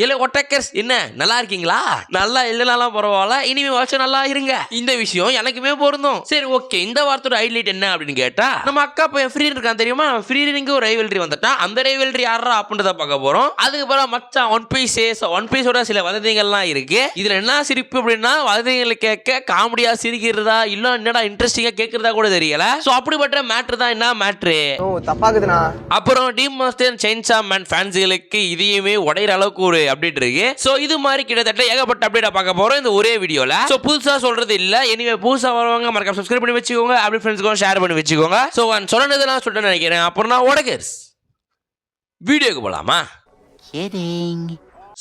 இல்ல ஒட்டக்கர்ஸ் என்ன நல்லா இருக்கீங்களா? நல்லா இல்லைனாலும் பரவாயில்ல. இனிமே வருஷம் நல்லா இருங்க. இந்த விஷயம் எனக்குமே பொருந்தும். சரி ஓகே இந்த வாரத்தோட ஹைலைட் என்ன அப்படின்னு கேட்டா நம்ம அக்கா பையன் ஃப்ரீ இருக்கான் தெரியுமா? ஃப்ரீ ரிங்கு ஒரு ரைவல்ரி வந்துட்டான். அந்த ரைவல்ரி யாரா அப்படின்றத பார்க்க போறோம். அதுக்கப்புறம் மச்சான் ஒன் பீஸ் ஒன் பீஸோட சில வதந்திகள்லாம் இருக்கு. இதுல என்ன சிரிப்பு அப்படின்னா வதந்திகளை கேட்க காமெடியா சிரிக்கிறதா இல்ல என்னடா இன்ட்ரெஸ்டிங்கா கேட்கறதா கூட தெரியல. சோ அப்படிப்பட்ட மேட்ரு தான் என்ன மேட்ரு தப்பாக்குதுண்ணா அப்புறம் டீம் மாஸ்டர் செயின்சா மேன் ஃபேன்ஸுகளுக்கு இதையுமே உடையிற அளவுக்கு ஒரு அப்டேட் இருக்கு. ஸோ இது மாதிரி கிட்டத்தட்ட ஏகப்பட்ட அப்டேட் பார்க்க போறோம் இந்த ஒரே வீடியோல சோ புதுசா சொல்றது இல்ல. எனிவே புதுசா வரவங்க மறக்காம சப்ஸ்கிரைப் பண்ணி வச்சுக்கோங்க. அப்படி ஃப்ரெண்ட்ஸ்க்கும் ஷேர் பண்ணி வச்சுக்கோங்க. சோ நான் சொல்லிட்டு நினைக்கிறேன். அப்புறம் நான் உடகர்ஸ் வீடியோக்கு போலாமா?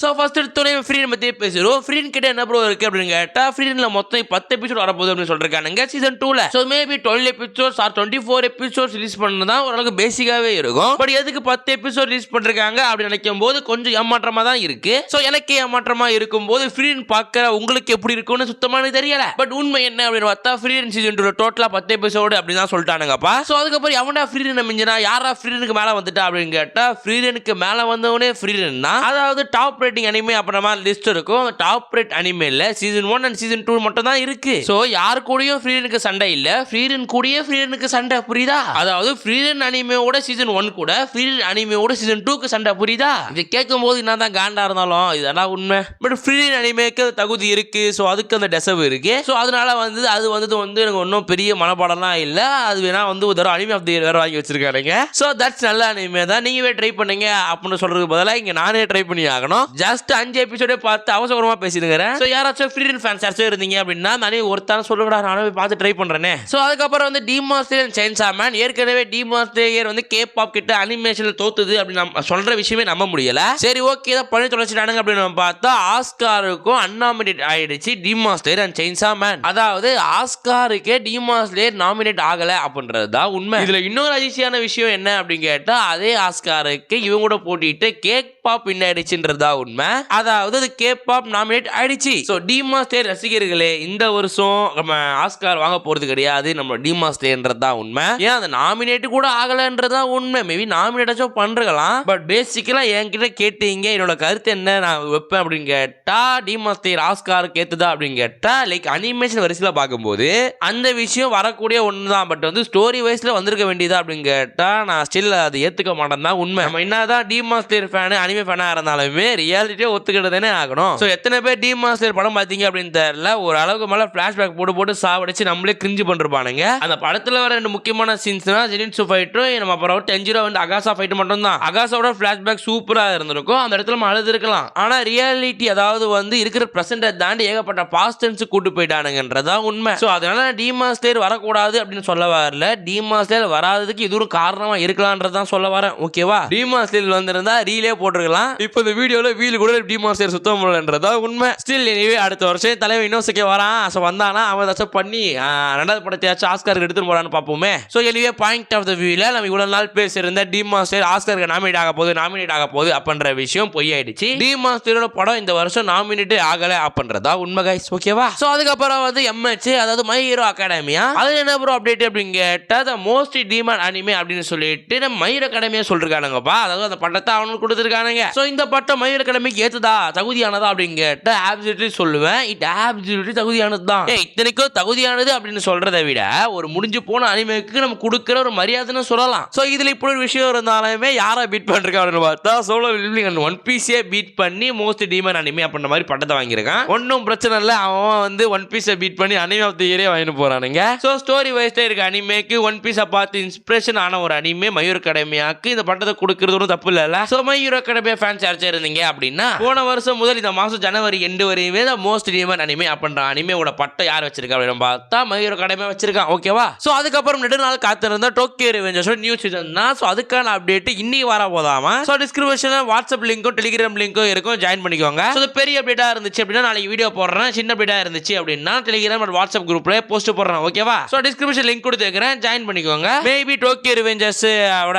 ஸோ ஃபஸ்ட் எடுத்தோடனே ஃப்ரீன் பற்றி பேசுகிறோம் ஃப்ரீன் கிட்ட என்ன ப்ரோ இருக்கு அப்படின்னு கேட்டால் ஃப்ரீனில் மொத்தம் பத்து எபிசோட் வரப்போகுது அப்படின்னு சொல்லிருக்கானுங்க சீசன் டூவில் so maybe twelve episodes or twenty four episodes release பண்ணதான் ஓரளவுக்கு பேசிக்காகவே இருக்கும். பட் எதுக்கு பத்து எபிசோட் ரிலீஸ் பண்ணிருக்காங்க அப்படின்னு நினைக்கும் போது கொஞ்சம் ஏமாற்றமாக தான் இருக்கு. ஸோ எனக்கே ஏமாற்றமாக இருக்கும் போது ஃப்ரீன் பார்க்க உங்களுக்கு எப்படி இருக்கும்னு சுத்தமாக தெரியல. பட் உண்மை என்ன அப்படின்னு பார்த்தா ஃப்ரீன் சீசன் டூவில் டோட்டலாக பத்து எபிசோடு அப்படின்னு தான் சொல்லிட்டானுங்கப்பா. ஸோ அதுக்கப்புறம் எவன்டா ஃப்ரீரன் மிஞ்சினா யாரா ஃப்ரீரனுக்கு மேலே வந்துட்டா அப்படின்னு கேட்டால் ஃப்ரீரனுக்கு மேலே வந்தவனே ஃப்ரீரன் தான் அதாவது டாப் ரேட்டிங் அனிமே அப்புறமா லிஸ்ட் இருக்கும். Top rate அனிமேல season one and season two மட்டும் தான் இருக்கு. ஸோ யார் கூடயும் ஃப்ரீரனுக்கு சண்டை இல்ல. ஃப்ரீரன் கூடயே ஃப்ரீரனுக்கு சண்டை புரியுதா? அதாவது ஃப்ரீரன் அனிமையோட சீசன் ஒன் கூட ஃப்ரீரன் அனிமையோட சீசன் டூக்கு சண்டை புரியுதா? இது கேட்கும் போது என்ன தான் காண்டா இருந்தாலும் இதெல்லாம் உண்மை. பட் ஃப்ரீரன் அனிமேக்கு தகுதி இருக்கு. ஸோ அதுக்கு அந்த டெசவு இருக்கு. ஸோ அதனால வந்து அது வந்து வந்து எனக்கு ஒன்றும் பெரிய மனப்பாடம்லாம் இல்லை. அது வேணா வந்து ஒரு தடவை அனிமே ஆஃப் தி வேற வாங்கி வச்சிருக்காருங்க. ஸோ தட்ஸ் நல்ல அனிமே தான். நீங்களே ட்ரை பண்ணுங்க. அப்படின்னு சொல்றதுக்கு பதிலாக இங்கே நானே ட்ரை பண்ணி ஆகணும். ஜஸ்ட் அஞ்சு எபிசோடே பார்த்து அவசரமா பேசிடுங்கிறேன். ஸோ யாராச்சும் ஃப்ரீ ஃபேன்ஸ் யாராச்சும் இருந்தீங்க அப்படின்னா நானே ஒருத்தான சொல்லுங்கடா நானே போய் பார்த்து ட்ரை பண்றேனே. ஸோ அதுக்கப்புறம் வந்து டிமாஸ்டர் சைன்சா மேன் ஏற்கனவே டிமாஸ்டர் வந்து கே பாப் கிட்ட அனிமேஷன்ல தோத்துது அப்படின்னு நம்ம சொல்ற விஷயமே நம்ப முடியல. சரி ஓகே தான் பண்ணி தொலைச்சிட்டானுங்க அப்படின்னு நம்ம பார்த்தா ஆஸ்காருக்கும் அன்னாமினேட் ஆயிடுச்சு டிமாஸ்டர் அண்ட் சைன்சா மேன் அதாவது ஆஸ்காருக்கே டிமாஸ்லேர் நாமினேட் ஆகல அப்படின்றது தான் உண்மை. இதுல இன்னொரு அதிர்ச்சியான விஷயம் என்ன அப்படின்னு கேட்டா அதே ஆஸ்காருக்கு இவங்க கூட போட்டிட்டு கேக் கேப்பாப் வின் ஆயிடுச்சுன்றது தான் உண்மை. அதாவது அது கேப்பாப் நாமினேட் ஆயிடுச்சு. ஸோ டிமாஸ்டர் ரசிகர்களே இந்த வருஷம் நம்ம ஆஸ்கார் வாங்க போறது கிடையாது. நம்ம டிமாஸ்டர்ன்றது தான் உண்மை. ஏன் அந்த நாமினேட் கூட ஆகலன்றது தான் உண்மை மேபி நாமினேட்டாச்சும் பண்ணிருக்கலாம் பட் பேசிக்கலாக என்கிட்ட கேட்டீங்க. என்னோட கருத்து என்ன? நான் வைப்பேன் அப்படின்னு கேட்டா டிமாஸ்டர் ஆஸ்காருக்கு ஏற்றுதா அப்படின்னு கேட்டா லைக் அனிமேஷன் வரிசையில் பார்க்கும்போது அந்த விஷயம் வரக்கூடிய ஒன்று தான் பட் வந்து ஸ்டோரி வைஸில் வந்திருக்க வேண்டியதா அப்படின்னு கேட்டா நான் ஸ்டில் அது ஏற்றுக்க மாட்டேன் தான் உண்மை. நம்ம என்னதான் டிமாஸ்டர் ஃபேனு அனிமே ஃபேனா இருந்தாலுமே ரியாலிட்டியே ஒத்துக்கிட்டதுனே ஆகணும். ஸோ எத்தனை பேர் டிமாஸ்டர் படம் பார்த்தீங்க அப்படின்னு தெரியல. ஒரு அளவுக்கு மேலே ஃபிளாஷ்பேக் போட்டு போட்டு சாவடிச்சு நம்மளே கிரிஞ்சு பண்ணிருப்பானுங்க. அந்த படத்தில் வர ரெண்டு முக்கியமான சீன்ஸ்னா ஜெனின்சு ஃபைட்டும் நம்ம அப்புறம் டென்ஜிரோ வந்து அகாசா ஃபைட் மட்டும் தான் அகாசாவோட ஃப்ளாஷ்பேக் சூப்பராக இருந்திருக்கும். அந்த இடத்துல நம்ம அழுது இருக்கலாம் ரியாலிட்டி அதாவது வந்து இருக்கிற ப்ரெசென்ட்டை தாண்டி ஏகப்பட்ட பாஸ்டன்ஸ் கூட்டு போயிட்டானுங்கன்றதா உண்மை. ஸோ அதனால டிமாஸ்டர் வரக்கூடாது அப்படின்னு சொல்ல வரல. டிமாஸ்டர் வராததுக்கு இது ஒரு இருக்கலான்றது இருக்கலான்றதான் சொல்ல வரேன். ஓகேவா டிமாஸ்டர் வந்திருந்தா ரீலே போட்டிருக்கலாம். இப்போ இந்த வீடியோல வீல் கூட டிமாஸ்டர் சுத்தம் பண்ணலன்றதா உண்மை. ஸ்டில் எனிவே அடுத்த வருஷம் தலைவன் இன்னோசுக்கே வரான். ஸோ வந்தானா அவன் ஏதாச்சும் பண்ணி ரெண்டாவது படத்தையாச்சும் ஆஸ்காருக்கு எடுத்துட்டு போறான்னு பார்ப்போமே. So anyway point of the வியூல நம்ம இவ்வளவு நாள் பேசியிருந்த டிமாஸ்டர் ஆஸ்காருக்கு நாமினேட் ஆக போகுது நாமினேட் ஆக போகுது அப்படின்ற விஷயம் பொய்யாயிடுச்சு. டிமாஸ்டரோட படம் இந்த வருஷம் நாமினேட் ஆகல அப்படின்றதா உண்மை கைஸ் ஓகேவா ஸோ அதுக்கப்புறம் வந்து எம்ஹெச் அதாவது மை ஹீரோ அகாடமியா அது என்ன ப்ரோ அப்டேட் அப்படின்னு கேட்டா த மோஸ்ட் டிமாண்ட் அனிமே அப்படின்னு சொல்லிட்டு நம்ம மயூர் அகாடமியா சொல்லிருக்கானுங்கப்பா. அதாவது அந்த பட்டத்தை அவனுக்கு கொடுத்துருக்கானுங்க ஸோ இந்த பட்டம் மயூர் அகாடமிக்கு ஏத்துதா? தகுதியானதா அப்படின்னு கேட்டா ஆப்சல்யூட்லி சொல்லுவேன். இட் ஆப்சல்யூட்லி தகுதியானது தான் இத்தனைக்கும் தகுதியானது அப்படின்னு சொல்றதை விட ஒரு முடிஞ்சு போன அனிமேக்கு நம்ம கொடுக்குற ஒரு மரியாதைன்னு சொல்லலாம். ஸோ இதுல இப்படி ஒரு விஷயம் இருந்தாலுமே யாரை பீட் பண்ணிருக்கா அப்படின்னு பார்த்தா சோலோ அண்ட் ஒன் பீஸே பீட் பண்ணி மோஸ்ட் டீமன் அனிமே அப்படின்ற மாதிரி பட்டத்தை வாங்கியிருக்கான். ஒன்றும் பிரச்சனை இல்லை. அவன் வந்து ஒன் பீஸை பீட் பண்ணி அனிமே ஆஃப் தி இயரே வாங்கிட்டு போறானுங்க. ஸோ ஸ்டோரி வைஸ்டே இருக்க அனிமேக்கு ஒன் பீஸை பார்த்து இன்ஸ்பிரேஷன் ஆன ஒரு அனிமே மயூர் அகாடமியாக்கு இந்த பட்டத்தை கொடுக்கறது ஒன்றும் தப்பு இல்லைல்ல. ஸோ மயூர் அகாடமியா ஃபேன்ஸ் யாராச்சும் இருந்தீங்க அப்படின்னா போன வருஷம் முதல் இந்த மாசம் ஜனவரி எண்டு வரையுமே தான் மோஸ்ட் டீமன் அனிமே அப்படின்ற அனிமேவோட பட்டம் யார் வச்சிருக்கா அப்படின்னு பார்த்தா மயூர கடமை வச்சிருக்கான் ஓகேவா ஸோ அதுக்கப்புறம் நெடுநாள் காத்திருந்த டோக்கியோ ரிவெஞ்சர்ஸோட நியூ சீசன் தான். ஸோ அதுக்கான அப்டேட் இன்னைக்கு வர போதாமா ஸோ டிஸ்கிரிப்ஷனில் வாட்ஸ்அப் லிங்க்கும் டெலிகிராம் லிங்க்கும் இருக்கும். ஜாயின் பண்ணிக்கோங்க. ஸோ பெரிய அப்டேட்டாக இருந்துச்சு அப்படின்னா நாளைக்கு வீடியோ போடுறேன். சின்ன அப்டேட்டாக இருந்துச்சு அப்படின்னா டெலிகிராம் வாட்ஸ்அப் குரூப்ல போஸ்ட் போடுறேன் ஓகேவா ஸோ டிஸ்கிரிப்ஷன் லிங்க் கொடுத்துருக்கிறேன். ஜாயின் பண்ணிக்கோங்க. மேபி டோக்கியோ ரிவெஞ்சர்ஸ்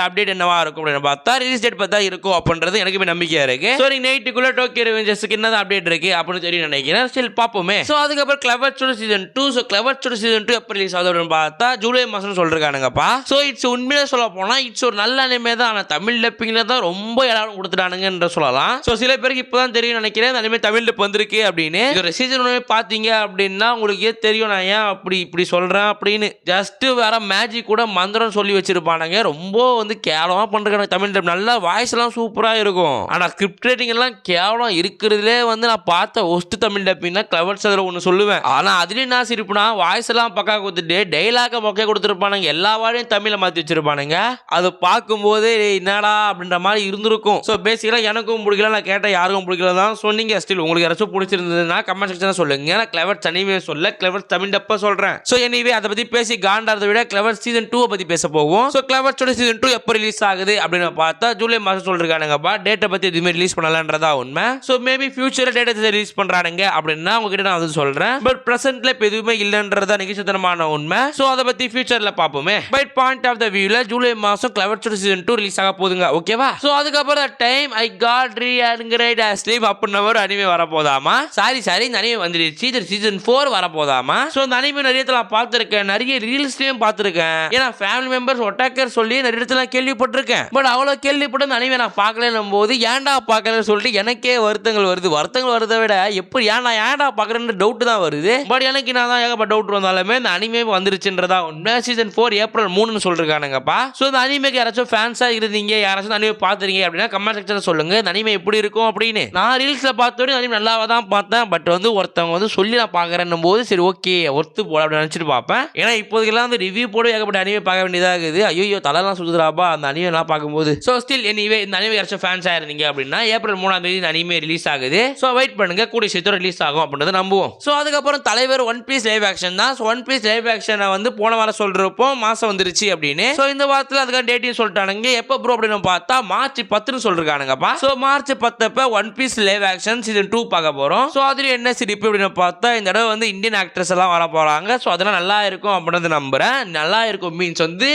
அப்டேட் என்னவா இருக்கும் அப்படின்னு பார்த்தா ரிலீஸ் டேட் பார்த்தா இருக்கும் அப்படின்றது எனக்கு எனக்குமே நம்பிக்கையா இருக்கு. ஸோ நீங்க நைட்டுக்குள்ள டோக்கியோ ரெவெஞ்சர்ஸ்க்கு என்னதான் அப்டேட் இருக்கு அப்படின்னு தெரியும் நினைக்கிறேன். ஸ்டில் பார்ப்போமே. ஸோ அதுக்கப்புறம் கிளவர் சோட சீசன் டூ ஸோ கிளவர் சோட சீசன் டூ எப்போ ரிலீஸ் ஆகுது அப்படின்னு பார்த்தா ஜூலை மாசம் சொல்றானுங்கப்பா ஸோ இட்ஸ் உண்மையிலே சொல்ல போனா இட்ஸ் ஒரு நல்ல அனிமே தான். ஆனால் தமிழ் டப்பிங்ல தான் ரொம்ப எல்லாரும் கொடுத்துட்டானுங்கன்ற சொல்லலாம். ஸோ சில பேருக்கு இப்போதான் தெரியும் நினைக்கிறேன். அனிமே தமிழ் டப் வந்திருக்கு அப்படின்னு. இதோட சீசன் ஒன்று பார்த்தீங்க அப்படின்னா உங்களுக்கே தெரியும் நான் ஏன் அப்படி இப்படி சொல்றேன் அப்படின்னு. ஜஸ்ட் வேற மேஜிக் கூட மந்திரம் சொல்லி வச்சிருப்பானுங்க. ரொம்ப வந்து கேவலமா பண்றாங்க தமிழ் டப் நல்லா வாய்ஸ் எல்லாம் சூப்பரா இருக்கும். ஆனால் ஸ்கிரிப்ட் ரைட்டிங் எல்லாம் கேவலம் இருக்கிறதுலே வந்து நான் பார்த்த ஒஸ்ட் தமிழ் டப்பிங்னா கிளவர்ஸ் அதில் ஒன்று சொல்லுவேன். ஆனால் அதுலேயும் நான் சிரிப்புனா வாய்ஸ் எல்லாம் பக்கா கொடுத்துட்டு டைலாக பக்கா கொடுத்துருப்பானுங்க. எல்லா வாழையும் தமிழை மாற்றி வச்சிருப்பானுங்க. அது பார்க்கும்போது என்னடா? அப்படின்ற மாதிரி இருந்திருக்கும். ஸோ பேசிக்கலாக எனக்கும் பிடிக்கல நான் கேட்டேன் யாருக்கும் பிடிக்கல தான் சொன்னீங்க. ஸ்டில் உங்களுக்கு யாராச்சும் பிடிச்சிருந்ததுன்னா கமெண்ட் செக்ஷனில் சொல்லுங்க. நான் கிளவர் தனிமே சொல்ல கிளவர் தமிழ் டப்ப சொல்கிறேன் ஸோ எனிவே அதை பற்றி பேசி காண்டாறதை விட கிளவர் சீசன் டூவை பற்றி பேச போவோம். ஸோ கிளவர்ஸோட சீசன் டூ எப்போ ரிலீஸ் ஆகுது அப்படின்னு பார்த்தா ஜூலை மாதம் சொல்லிருக்கானுங்கப்பா. டேட்டை பற்றி எதுவுமே ரிலீஸ் பண்ணலன்றதா உண்மை. ஸோ மேபி ஃபியூச்சரில் டேட்டா ரிலீஸ் பண்ணுறானுங்க அப்படின்னா உங்ககிட்ட நான் வந்து சொல்கிறேன் பட் ப்ரெசென்ட்ல இப்போ எதுவுமே இல்லைன்றதா நிகழ்ச்சித்தனமான உண்மை. ஸோ அதை பற்றி ஃபியூச்சரில் பார்ப்போமே. பட் பாயிண்ட் ஆஃப் த வியூல ஜூலை மாதம் கிளவர் சீசன் டூ ரிலீஸ் ஆக போகுதுங்க ஓகேவா ஸோ அதுக்கப்புறம் time I got re and sleep அப்படின்ன ஒரு அனிமே வரப்போதாமா? சாரி சாரி இந்த அனிமே வந்துருச்சு இது சீசன் ஃபோர் வரப்போதாமா? ஸோ அந்த அனிமே நிறைய இடத்துல நான் பார்த்துருக்கேன். நிறைய ரீல்ஸ்லையும் பார்த்துருக்கேன். ஏன்னா ஃபேமிலி மெம்பர்ஸ் ஒட்டாக்கர் சொல்லி நிறைய இடத்துல கேள்விப்பட்டிருக்கேன். பட் அவ்வளோ கேள்விப்பட்டு அந்த அனிமே நான் பார்க்கலன்னும் போது ஏன்டா பார்க்குறேன்னு சொல்லிட்டு எனக்கே வருத்தங்கள் வருது. வருத்தங்கள் வருதை விட எப்படி ஏன் நான் ஏன்டா பார்க்குறேன்னு டவுட் தான் வருது. பட் எனக்கு நான் தான் ஏகப்பட்ட டவுட் வந்தாலுமே இந்த அனிமே வந்துருச்சுன்றதா. உண்மை சீசன் ஃபோர் ஏப்ரல் மூணுன்னு சொல்லிருக்கானுங்கப்பா. ஸோ இந்த அனிமேக்கு யாராச்சும் ஃபேன்ஸாக இருந்தீங்க யாராச்சும் அனிமே பார்த்துறீங்க அப்படின்னா கமெண்ட் செக்ஷனில் சொல்லுங்க. இந்த அனிமே எப்படி இருக்கும் அப்படின்னு. நான் ரீல்ஸில் பார்த்தோடய அனிமே நல்லாவே தான் பார்த்தேன். பட் வந்து ஒருத்தவங்க வந்து சொல்லி நான் பார்க்குறேன்னும் போது சரி ஓகே ஒர்த்து போல அப்படின்னு நினச்சிட்டு பார்ப்பேன். ஏன்னா இப்போதைக்கெல்லாம் வந்து ரிவ்யூ போட ஏகப்பட்ட அனிமே பார்க்க வேண்டியதாக இருக்குது. ஐயோ தலைலாம் சுற்றுறாப்பா அந்த அனிமே நான் பார்க்கும்போது. ஸோ ஸ்டில் எனிவே இந்த அனிமே யாராச்சும் ஃபேன்ஸ் ஆயிருந்தீங்க அப்படின்னா ஏப்ரல் மூணாம் தேதி இந்த அனிமே ரிலீஸ் ஆகுது. ஸோ வெயிட் பண்ணுங்க. கூடிய சீக்கிரம் ரிலீஸ் ஆகும் அப்படின்றத நம்புவோம். ஸோ அதுக்கப்புறம் தலைவர் ஒன் பீஸ் லைவ் ஆக்ஷன் தான். ஸோ ஒன் பீஸ் லைவ் ஆக்ஷனை வந்து போன வாரம் சொல்றப்போ மாசம் வந்துருச்சு அப்படின்னு. ஸோ இந்த வாரத்தில் அதுக்கான டேட்டையும் சொல்லிட்டானுங்க. எப்போ ப்ரோ அப்படின்னு பார்த்தா மார்ச் பத்துன்னு சொல்லிருக்கானுங்கப்பா. So March பத்தப்ப One Piece live action season two பார்க்க போறோம். ஸோ அதுல என்ன சிரிப்பு அப்படின்னு பார்த்தா இந்த தடவை வந்து இந்தியன் ஆக்ட்ரஸ் எல்லாம் வர போறாங்க. ஸோ அதெல்லாம் நல்லா இருக்கும் அப்படின்றது நம்புறேன். நல்லா இருக்கும் மீன்ஸ் வந்து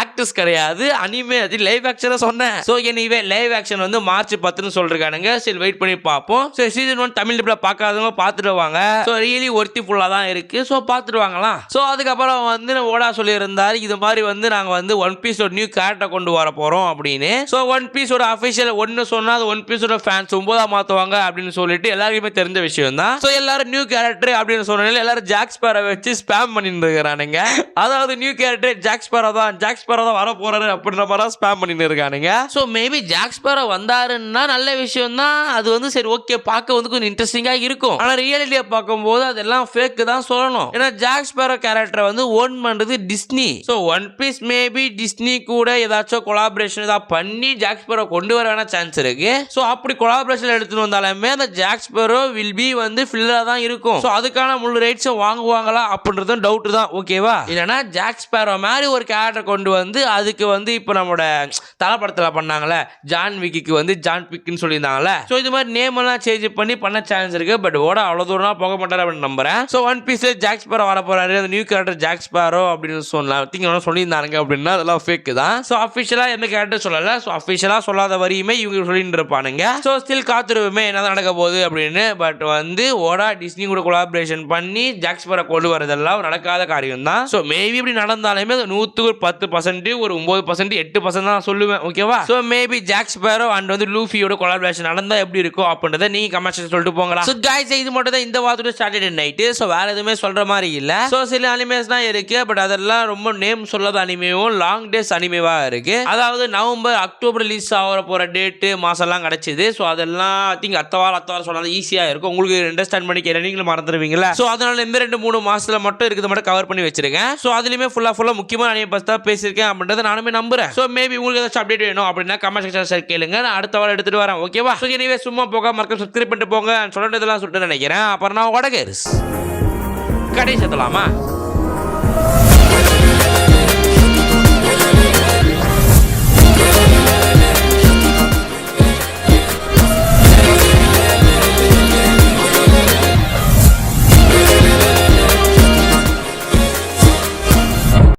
ஆக்டர்ஸ் கிடையாது. அனிமே அது லைவ் ஆக்ஷனை சொன்னேன். ஸோ எனிவே லைவ் ஆக்ஷன் வந்து மார்ச் பத்துன்னு சொல்லிருக்கானுங்க. சரி வெயிட் பண்ணி பார்ப்போம். சரி சீசன் ஒன் தமிழ் டப்ல பார்க்காதவங்க பார்த்துட்டு வாங்க. ஸோ ரியலி ஒர்த்தி ஃபுல்லாக தான் இருக்கு. ஸோ பார்த்துடுவாங்களாம் ஸோ அதுக்கப்புறம் வந்து ஓடா சொல்லியிருந்தாரு இது மாதிரி வந்து நாங்கள் வந்து ஒன் பீஸோட நியூ கேரக்டர் கொண்டு வர போகிறோம் அப்படின்னு. ஸோ ஒன் பீஸோட அஃபிஷியல் ஒன்று சொன்னால் அது ஒன் பீஸோட ஃபேன்ஸ் ஒன்பதா மாற்றுவாங்க அப்படின்னு சொல்லிட்டு எல்லாருக்குமே தெரிஞ்ச விஷயம் தான் ஸோ எல்லாரும் நியூ கேரக்டர் அப்படின்னு சொன்னால எல்லாரும் ஜாக்ஸ் பேரை வச்சு ஸ்பேம் பண்ணிட்டு இருக்கிறானுங்க அதாவது நியூ கேரக்டர் ஜாக்ஸ் பேரா தான். ஜாக்ஸ் பேரா தான் வர போறாரு அப்படின்ற மாதிரி ஸ்பேம் பண்ணிட்டு இருக்கானுங்க. ஸோ மேபி ஜாக்ஸ் பேரா வந்தாருன்னா நல்ல விஷயம் தான் அது வந்து சரி ஓகே பார்க்க வந்து கொஞ்சம் இன்ட்ரெஸ்டிங்காக இருக்கும். ஆனால் ரியாலிட்டியை பார்க்கும்போது அதெல்லாம் ஃபேக்கு தான் சொல்லணும். ஏன்னா ஜாக்ஸ் பேரோ கேரக்டரை வந்து ஓன் பண்ணுறது Disney so One Piece maybe Disney கூட ஏதாச்சும் கொலாபரேஷன் ஏதாவது பண்ணி ஜாக்ஸ் ஸ்பேரோ கொண்டு வர வேணா சான்ஸ் இருக்கு. ஸோ அப்படி கொலாபரேஷன் எடுத்துட்டு வந்தாலுமே அந்த ஜாக் ஸ்பேரோ வில் பி வந்து ஃபில்லராக தான் இருக்கும். ஸோ அதுக்கான முழு ரைட்ஸும் வாங்குவாங்களா அப்படின்றதும் டவுட் தான் ஓகேவா இல்லைனா ஜாக்ஸ் பேரோ மாதிரி ஒரு கேரக்டர் கொண்டு வந்து அதுக்கு வந்து இப்போ நம்மளோட தலைப்படத்தில் பண்ணாங்களே ஜான் விக்கிக்கு வந்து ஜான் பிக்னு சொல்லியிருந்தாங்கல்ல? ஸோ இது மாதிரி நேம் எல்லாம் சேஞ்ச் பண்ணி பண்ண சான்ஸ் இருக்கு. பட் ஓட அவ்வளோ தூரம் போக மாட்டார் அப்படின்னு நம்புறேன். ஸோ ஒன் பீஸ்ல ஜாக்ஸ் பேரோ வர போறாரு. அந்த நியூ கேரக்டர் ஜாக்ஸ்பேரோ அப்படின்னு சொல்லலாம் திங்க சொல்லியிருந்தாங்க அப்படின்னா அதெல்லாம் ஃபேக் தான். ஸோ அஃபிஷியலாக எந்த கேரக்டர் சொல்லல. ஸோ அஃபிஷியலாக சொல்லாத வரையுமே இவங்க சொல்லிட்டு இருப்பானுங்க. ஸோ ஸ்டில் காத்துருவுமே என்ன நடக்க போகுது அப்படின்னு. பட் வந்து ஓடா டிஸ்னி கூட கொலாபரேஷன் பண்ணி ஜாக்ஸ்பரை கொண்டு வரதெல்லாம் நடக்காத காரியம் தான். ஸோ மேபி இப்படி நடந்தாலுமே அது நூற்றுக்கு ஒரு பத்து பர்சன்ட் ஒரு ஒன்பது பர்சன்ட் எட்டு பர்சன்ட் தான் சொல்லுவேன் ஓகேவா so maybe Jack Sparrow and வந்து லூஃபியோட கொலாபரேஷன் நடந்தால் எப்படி இருக்கும் அப்படின்றத நீங்க கமெண்ட் சொல்லிட்டு போங்களா ஸோ கைஸ் இது மட்டும் தான் இந்த வாரத்தோட சாட்டர்டே நைட்டு ஸோ வேற எதுவுமே சொல்ற மாதிரி இல்லை. ஸோ சில அனிமேஸ் தான் இருக்கு பட் அதெல்லாம் ரொம்ப நேம் சொல்லாத அனிமேவும் லாங் டேஸ் அனிமேவாக இருக்கு. அதாவது நவம்பர் அக்டோபர் ரிலீஸ் ஆகிற போற டேட்டு மாசம்லாம் கிடைச்சிது. ஸோ அதெல்லாம் ஐ திங்க் அத்த வாரம் அத்த வாரம் சொன்னாலும் ஈஸியாக இருக்கும். உங்களுக்கு அண்டர்ஸ்டாண்ட் பண்ணிக்க நீங்களும் மறந்துடுவீங்களா ஸோ அதனால இந்த ரெண்டு மூணு மாசத்துல மட்டும் இருக்கிறத மட்டும் கவர் பண்ணி வச்சிருக்கேன். ஸோ அதுலயுமே ஃபுல்லா ஃபுல்லா முக்கியமான அனிமே பஸ் தான் பேசியிருக்கேன் அப்படின்றத நானுமே நம்புறேன். ஸோ மேபி உங்களுக்கு ஏதாச்சும் அப்டேட் வேணும் அப்படின்னா கமெண்ட் செக்ஷன் கேளுங்க. நான் அடுத்த வாரம் எடுத்துட்டு வரேன் ஓகேவா ஸோ எனவே சும்மா போக மறக்க சப்ஸ்கிரைப் பண்ணிட்டு போங்க சொல்றதெல்லாம் சொல்லிட்டு நினைக்கிறேன். அப்புறம் நான் உடகேரிஸ் கடைசி சொல்லலாமா